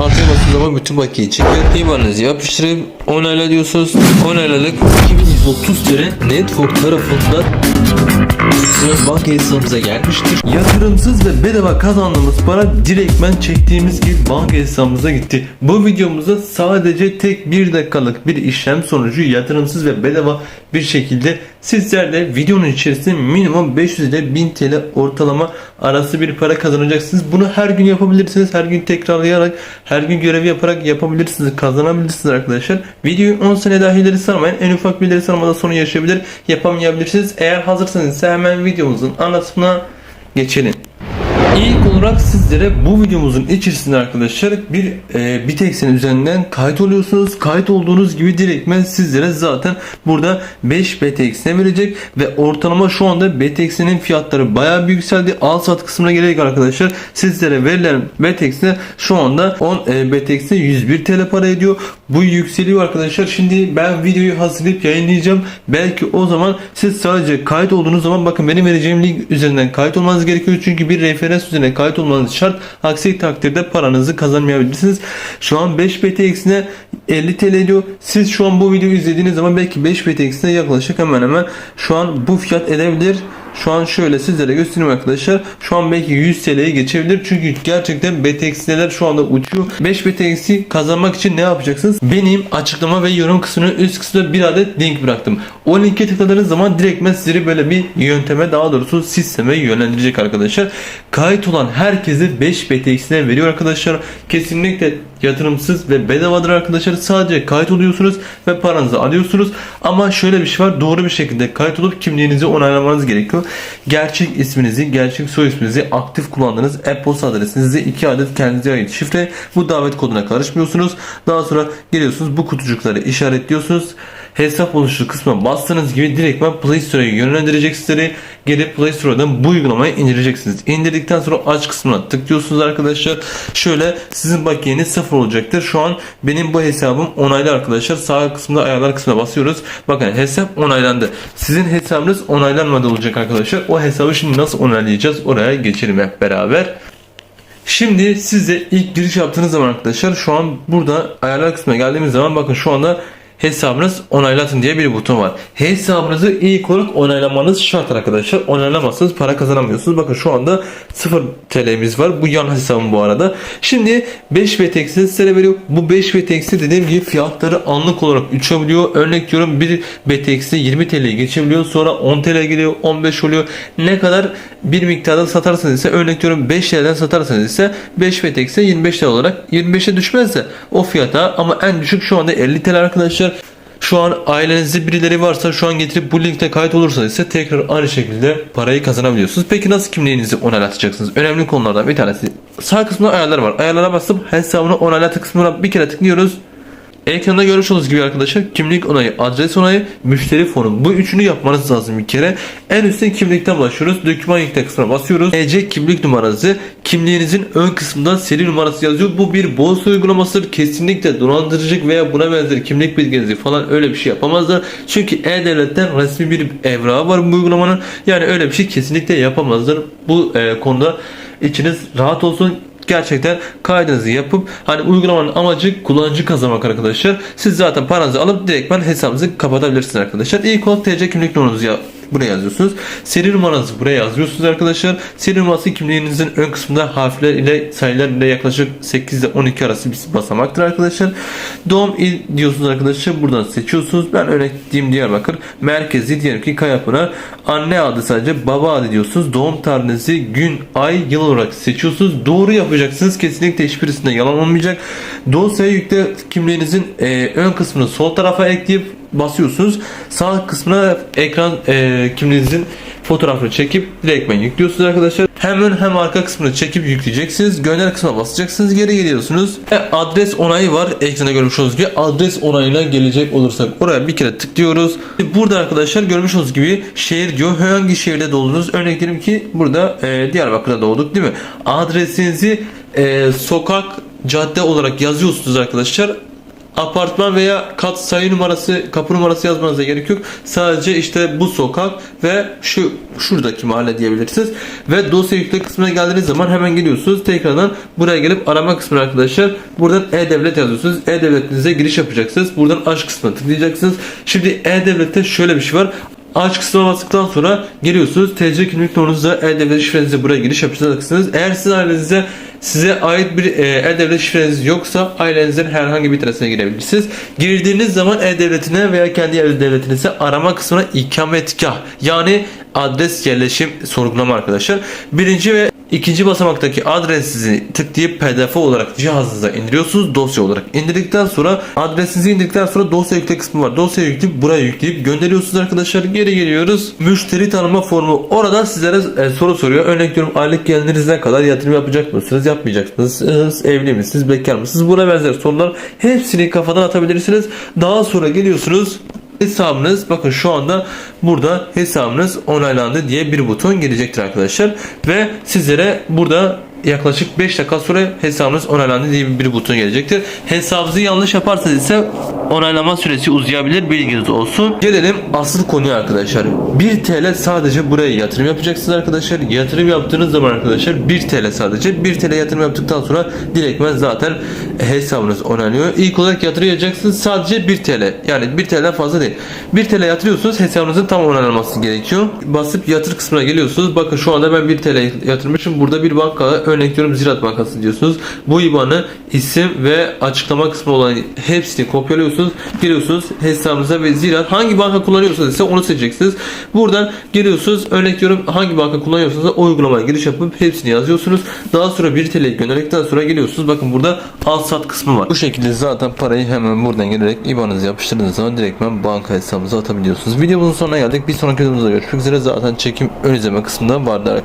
artıya bastığınız zaman bütün bakiyeyi çekiyor. IBAN'ınızı yapıştırıp onayla diyorsunuz. Onayladık. 2130 lira Network tarafından banka hesabımıza gelmiştir. Yatırımsız ve bedava kazandığımız para direktmen çektiğimiz gibi banka hesabımıza gitti. Bu videomuzda sadece tek bir dakikalık bir işlem sonucu yatırımsız ve bedava bir şekilde sizlerle videonun içerisinde minimum 500 ile 1000 TL ortalama arası bir para kazanacaksınız. Bunu her gün yapabilirsiniz. Her gün tekrarlayarak, her gün görev yaparak yapabilirsiniz. Kazanabilirsiniz arkadaşlar. Videoyu 10 sene daha ileri sarmayın. En ufak bir ileri sarmada sorun yaşayabilir. Yapamayabilirsiniz. Eğer hazırsanız ise hemen videomuzun anlatımına geçelim. İlk olarak sizlere bu videomuzun içerisinde arkadaşlar bir e, Bitex'in üzerinden kayıt oluyorsunuz. Kayıt olduğunuz gibi direktmen sizlere zaten burada 5 BTX'e verecek ve ortalama şu anda BTX'in fiyatları bayağı bir yükseldi. Al sat kısmına gelerek arkadaşlar sizlere verilen BTX'e şu anda 10 e, BTX'e 101 TL para ediyor. Bu yükseliyor arkadaşlar. Şimdi ben videoyu hazırlayıp yayınlayacağım. Belki o zaman siz sadece kayıt olduğunuz zaman bakın benim vereceğim link üzerinden kayıt olmanız gerekiyor. Çünkü bir referans üzerine kayıt olmanız şart. Aksi takdirde paranızı kazanmayabilirsiniz. Şu an 5 BTX'ine 50 TL ediyor. Siz şu an bu videoyu izlediğiniz zaman belki 5 BTX'ine yaklaşık hemen hemen şu an bu fiyat edebilir. Şu an şöyle sizlere göstereyim arkadaşlar. Şu an belki 100 TL'ye geçebilir. Çünkü gerçekten BTX'ler şu anda uçuyor. 5 BTX'i kazanmak için ne yapacaksınız? Benim açıklama ve yorum kısmının üst kısmında bir adet link bıraktım. O linke tıkladığınız zaman direktmen sizleri böyle bir yönteme daha doğrusu sisteme yönlendirecek arkadaşlar. Kayıt olan herkese 5 BTX'ine veriyor arkadaşlar. Kesinlikle yatırımsız ve bedavadır arkadaşlar. Sadece kayıt oluyorsunuz ve paranızı alıyorsunuz. Ama şöyle bir şey var. Doğru bir şekilde kayıt olup kimliğinizi onaylamanız gerekiyor. Gerçek isminizi, gerçek soy isminizi, aktif kullandığınız e-posta adresinizi, iki adet kendinize ait şifre, bu davet koduna karışmıyorsunuz. Daha sonra geliyorsunuz bu kutucukları işaretliyorsunuz. Hesap oluştur kısmına bastığınız gibi direktmen Play Store'a yönlendirecek sizleri. Gelip Play Store'dan bu uygulamayı indireceksiniz. İndirdikten sonra aç kısmına tıklıyorsunuz arkadaşlar. Şöyle sizin bakiyeniz sıfır olacaktır. Şu an benim bu hesabım onaylı arkadaşlar. Sağ kısımda ayarlar kısmına basıyoruz. Bakın hesap onaylandı. Sizin hesabınız onaylanmadı olacak arkadaşlar. O hesabı şimdi nasıl onaylayacağız? Oraya geçelim hep beraber. Şimdi size ilk giriş yaptığınız zaman arkadaşlar şu an burada ayarlar kısmına geldiğimiz zaman bakın şu anda hesabınız onaylatın diye bir buton var. Hesabınızı ilk olarak onaylamanız şart arkadaşlar. Onaylamazsanız para kazanamıyorsunuz. Bakın şu anda 0 TL'miz var. Bu yan hesabım bu arada. Şimdi 5 VTX'i size veriyor. Bu 5 VTX'i dediğim gibi fiyatları anlık olarak uçabiliyor. Örnek diyorum bir BTX'i 20 TL'ye geçebiliyor. Sonra 10 TL geliyor. 15 oluyor. Ne kadar bir miktarda satarsanız ise örnek diyorum 5 TL'den satarsanız ise 5 VTX'e 25 TL olarak 25'e düşmezse o fiyata ama en düşük şu anda 50 TL arkadaşlar. Şu an ailenizde birileri varsa şu an getirip bu linkte kayıt olursanız ise tekrar aynı şekilde parayı kazanabiliyorsunuz. Peki nasıl kimliğinizi onaylatacaksınız? Önemli konulardan bir tanesi. Sağ kısmında ayarlar var. Ayarlara basıp hesabını onaylat kısmına bir kere tıklıyoruz. Ekranda görmüş olduğunuz gibi arkadaşlar kimlik onayı, adres onayı, müşteri fonu. Bu üçünü yapmanız lazım bir kere. En üstte kimlikten başlıyoruz. Doküman yükle kısmına basıyoruz. EC kimlik numarası. Kimliğinizin ön kısmında seri numarası yazıyor. Bu bir borsa uygulamasıdır. Kesinlikle dolandırıcı veya buna benzer kimlik bilginizi falan öyle bir şey yapamazlar. Çünkü E-Devlet'ten resmi bir evrağı var bu uygulamanın. Yani öyle bir şey kesinlikle yapamazlar. Bu e, konuda içiniz rahat olsun gerçekten kaydınızı yapıp hani uygulamanın amacı kullanıcı kazanmak arkadaşlar. Siz zaten paranızı alıp direktmen hesabınızı kapatabilirsiniz arkadaşlar. İlk olarak TC kimlik numaranızı buraya yazıyorsunuz. Seri numaranızı buraya yazıyorsunuz arkadaşlar. Seri numarası kimliğinizin ön kısmında harfler ile sayılar ile yaklaşık 8 ile 12 arası bir basamaktır arkadaşlar. Doğum il diyorsunuz arkadaşlar. Buradan seçiyorsunuz. Ben örnek diyeyim Diyarbakır. Merkezi diyelim ki Kayapınar. Anne adı sadece baba adı diyorsunuz. Doğum tarihinizi gün, ay, yıl olarak seçiyorsunuz. Doğru yapacaksınız. Kesinlikle hiçbirisinde yalan olmayacak. Dosyaya yükle kimliğinizin e, ön kısmını sol tarafa ekleyip basıyorsunuz. Sağ kısmına ekran e, kimliğinizin fotoğrafını çekip direktmen yüklüyorsunuz arkadaşlar. Hemen hem arka kısmını çekip yükleyeceksiniz. Gönder kısmına basacaksınız. Geri geliyorsunuz. Ve adres onayı var. Ekranda görmüş olduğunuz gibi adres onayına gelecek olursak oraya bir kere tıklıyoruz. Burada arkadaşlar görmüş olduğunuz gibi şehir diyor. Hangi şehirde doğdunuz? Örnek diyelim ki burada e, Diyarbakır'da doğduk değil mi? Adresinizi e, sokak cadde olarak yazıyorsunuz arkadaşlar apartman veya kat sayı numarası, kapı numarası yazmanıza gerek yok. Sadece işte bu sokak ve şu şuradaki mahalle diyebilirsiniz. Ve dosya yükle kısmına geldiğiniz zaman hemen geliyorsunuz. Tekrardan buraya gelip arama kısmına arkadaşlar buradan e-devlet yazıyorsunuz. E-devletinize giriş yapacaksınız. Buradan aç kısmına tıklayacaksınız. Şimdi e-devlette şöyle bir şey var. Aç kısmına bastıktan sonra geliyorsunuz. TC kimlik numarınızla e-devlet şifrenizi buraya giriş yapacaksınız. Eğer sizin ailenize size ait bir e-devlet şifreniz yoksa ailenizin herhangi bir tanesine girebilirsiniz. Girdiğiniz zaman e-devletine veya kendi e-devletinize arama kısmına ikametgah yani adres yerleşim sorgulama arkadaşlar. Birinci ve ikinci basamaktaki adresinizi tıklayıp pdf olarak cihazınıza indiriyorsunuz dosya olarak. indirdikten sonra adresinizi indirdikten sonra dosya yükle kısmı var. Dosya yükleyip buraya yükleyip gönderiyorsunuz arkadaşlar. Geri geliyoruz. Müşteri tanıma formu. Oradan sizlere e, soru soruyor. Örnek veriyorum aylık geliriniz ne kadar? Yatırım yapacak mısınız? Yapmayacak mısınız? Evli misiniz? Bekar mısınız? Buna benzer sorular hepsini kafadan atabilirsiniz. Daha sonra geliyorsunuz hesabınız bakın şu anda burada hesabınız onaylandı diye bir buton gelecektir arkadaşlar. Ve sizlere burada yaklaşık 5 dakika sonra hesabınız onaylandı diye bir buton gelecektir. Hesabınızı yanlış yaparsanız ise onaylama süresi uzayabilir bilginiz olsun. Gelelim asıl konuya arkadaşlar. 1 TL sadece buraya yatırım yapacaksınız arkadaşlar. Yatırım yaptığınız zaman arkadaşlar 1 TL sadece 1 TL yatırım yaptıktan sonra direktmen zaten hesabınız onaylıyor. İlk olarak yatıracaksınız sadece 1 TL. Yani 1 TL'den fazla değil. 1 TL yatırıyorsunuz hesabınızın tam onaylanması gerekiyor. Basıp yatır kısmına geliyorsunuz. Bakın şu anda ben 1 TL yatırmışım. Burada bir banka örnek veriyorum Ziraat Bankası diyorsunuz. Bu IBAN'ı isim ve açıklama kısmı olan hepsini kopyalıyorsunuz. Geliyorsunuz hesabınıza ve Ziraat hangi banka kullanıyorsanız ise onu seçeceksiniz. Buradan geliyorsunuz örnek veriyorum hangi banka kullanıyorsanız o uygulamaya giriş yapıp hepsini yazıyorsunuz. Daha sonra 1 TL gönderdikten sonra geliyorsunuz. Bakın burada al sat kısmı var. Bu şekilde zaten parayı hemen buradan gelerek IBAN'ınızı yapıştırdığınız zaman direktmen banka hesabınıza atabiliyorsunuz. Videomuzun sonuna geldik. Bir sonraki videomuzda görüşmek üzere. Zaten çekim ön izleme kısmında vardı arkadaşlar.